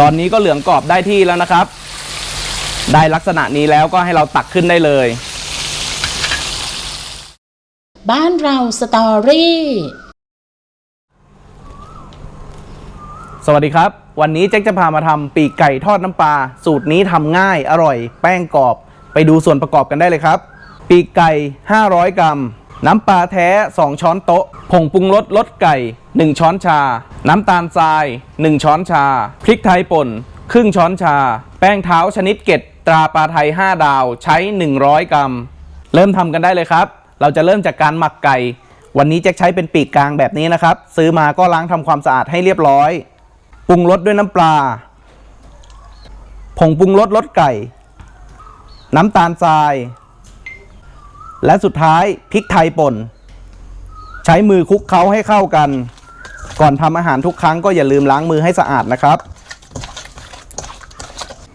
ตอนนี้ก็เหลืองกรอบได้ที่แล้วนะครับ ได้ลักษณะนี้แล้วก็ให้เราตักขึ้นได้เลย บ้านเราสตอรี่ สวัสดีครับ วันนี้แจ็คจะพามาทำปีกไก่ทอดน้ำปลาสูตรนี้ทำง่ายอร่อย แป้งกรอบ ไปดูส่วนประกอบกันได้เลยครับ ปีกไก่ 500 กรัม น้ำปลาแท้ 2 ช้อนโต๊ะ ผงปรุงรสรสไก่ 1 ช้อนชา น้ำตาลทราย 1 ช้อนชา พริกไทยป่น ครึ่งช้อนชา แป้งเท้าชนิดเกล็ดตราปลาไทย 5 ดาวใช้ 100 กรัม เริ่มทำกันได้เลยครับ เราจะเริ่มจากการหมักไก่ วันนี้แจ็คใช้เป็นปีกกลางแบบนี้นะครับ ซื้อมาก็ล้างทำความสะอาดให้เรียบร้อย ปรุงรสด้วยน้ำปลา ผงปรุงรสรสไก่ น้ำตาลทราย และสุดท้ายพริกไทยป่น ใช้มือคลุกเคล้าให้เข้ากัน ก่อนทำอาหารทุกครั้งก็อย่าลืมล้างมือให้สะอาดนะครับ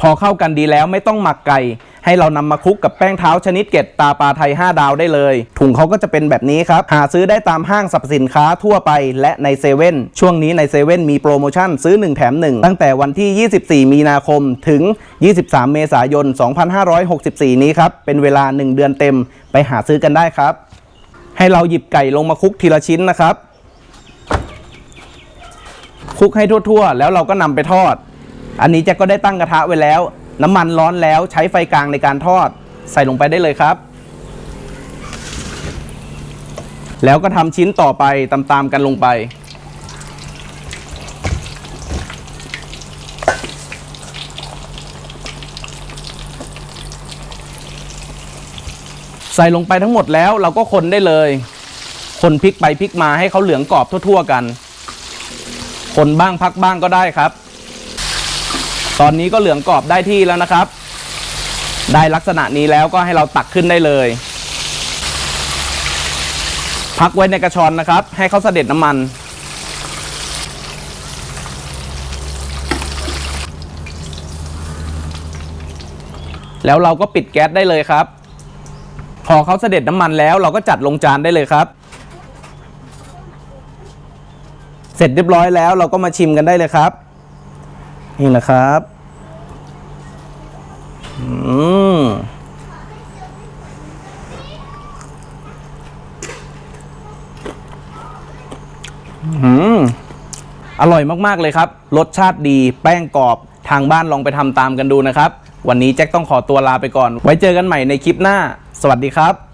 พอเข้ากันดีแล้วไม่ต้องหมักไก่ ให้เรานำมาคลุกกับแป้งเท้าชนิดเกล็ดตาปลาไทย 5 ดาวได้เลย ถุงเขาก็จะเป็นแบบนี้ครับ หาซื้อได้ตามห้างสรรพสินค้าทั่วไปและในเซเว่นช่วงนี้ในเซเว่นมีโปรโมชั่นซื้อ 1 แถม 1 ตั้งแต่วันที่ 24 มีนาคมถึง 23 เมษายน 2564 นี้ครับ เป็นเวลา 1 เดือนเต็มไปหาซื้อกันได้ครับ ให้เราหยิบไก่ลงมาคลุกทีละชิ้นนะครับคลุกให้ทั่วๆ แล้วเราก็นำไปทอด อันนี้แจ็คก็ได้ตั้งกระทะไว้แล้ว น้ำมันร้อนแล้วใช้ไฟกลางในการทอด ใส่ลงไปได้เลยครับ แล้วก็ทำชิ้นต่อไปตามๆกันลงไป ใส่ลงไปทั้งหมดแล้วเราก็คนได้เลย คนพลิกไปพลิกมาให้เขาเหลืองกรอบทั่ว ๆ กัน คนบ้างพักบ้างก็ได้ครับ ตอนนี้ก็เหลืองกรอบได้ที่แล้วนะครับ ได้ลักษณะนี้แล้วก็ให้เราตักขึ้นได้เลย พักไว้ในกระชอนนะครับ ให้เขาเสด็จน้ำมัน แล้วเราก็ปิดแก๊สได้เลยครับ พอเขาเสด็จน้ำมันแล้วเราก็จัดลงจานได้เลยครับเสร็จเรียบร้อยแล้วเราก็มาชิมกันได้เลยครับ นี่นะครับ อืมอืมอร่อยมากๆเลยครับ รสชาติดี แป้งกรอบ ทางบ้านลองไปทำตามกันดูนะครับ วันนี้แจ็คต้องขอตัวลาไปก่อน ไว้เจอกันใหม่ในคลิปหน้า สวัสดีครับ